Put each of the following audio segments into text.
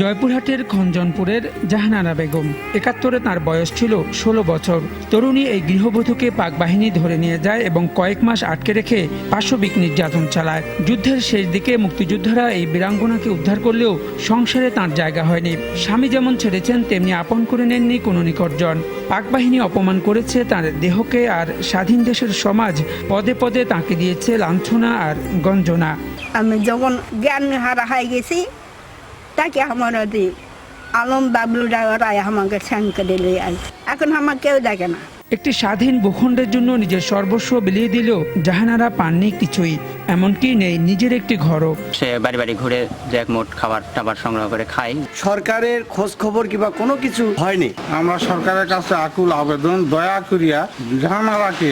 জয়পুরহাটের খঞ্জনপুরের জাহানারা বেগম। একাত্তরে তার বয়স ছিল ষোলো বছর। তরুণী এই গৃহবধূকে পাক বাহিনী ধরে নিয়ে যায় এবং কয়েক মাস আটকে রেখে পাশবিক নির্যাতন চালায়। যুদ্ধের শেষ দিকে মুক্তিযোদ্ধারা এই বীরাঙ্গনাকে উদ্ধার করলেও সংসারে তার জায়গা হয়নি। স্বামী যেমন ছেড়েছেন, তেমনি আপন করে নেননি কোনো নিকটজন। পাক বাহিনী অপমান করেছে তার দেহকে আর স্বাধীন দেশের সমাজ পদে পদে তাকে দিয়েছে লাঞ্ছনা আর গঞ্জনা। আমি যখন জ্ঞান হারা হয়ে গেছি তাকে আমার ওদি আলম বাবলু ড্রাইভার আমাকে নিয়ে আস এখন আমার কেউ দেখে না। একটি স্বাধীন ভূখণ্ডের জন্য নিজের সর্বস্ব বিলিয়ে দিলেও জাহানারা পাননি কিছুই এমনকি নেই নিজের একটি ঘরও। সে বাড়ি বাড়ি ঘুরে যে এক মোট খাবার টাবার সংগ্রহ করে খাই সরকারের খোঁজ খবর কিংবা কোনো কিছু হয়নি। আমরা সরকারের কাছে আকুল আবেদন দয়া করিয়া জাহানারাকে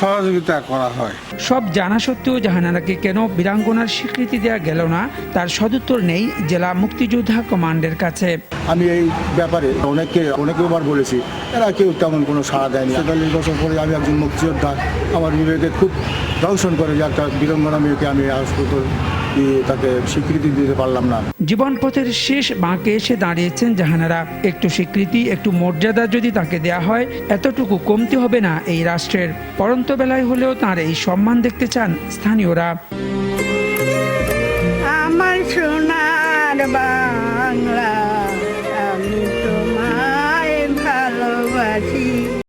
সহযোগিতা করা হয়। সব জানা সত্ত্বেও জাহানারাকে কেন বীরাঙ্গনার স্বীকৃতি দেওয়া গেল না তার সদুত্তর নেই জেলা মুক্তিযোদ্ধা কমান্ডের কাছে। আমি এই ব্যাপারে অনেককে অনেকবার বলেছি এরা কেউ তেমন কোনো সাড়া দেয়নি। চল্লিশ বছর পরে আমি একজন মুক্তিযোদ্ধা আমার বিবেকে খুব দংশন করে যে একটা বীরাঙ্গনা মেয়েকে আমি হাসপাতাল তাকে স্বীকৃতি দিতে পারলাম না। জীবনপথের শেষ বাঁকে এসে দাঁড়িয়েছেন জাহানারা। একটু স্বীকৃতি একটু মর্যাদা যদি তাকে দেয়া হয় এতটুকু কমতে হবে না এই রাষ্ট্রের। পরন্ত বেলায় হলেও তার এই সম্মান দেখতে চান স্থানীয়রা। আমার সোনার বাংলা আমি তোমায় ভালোবাসি।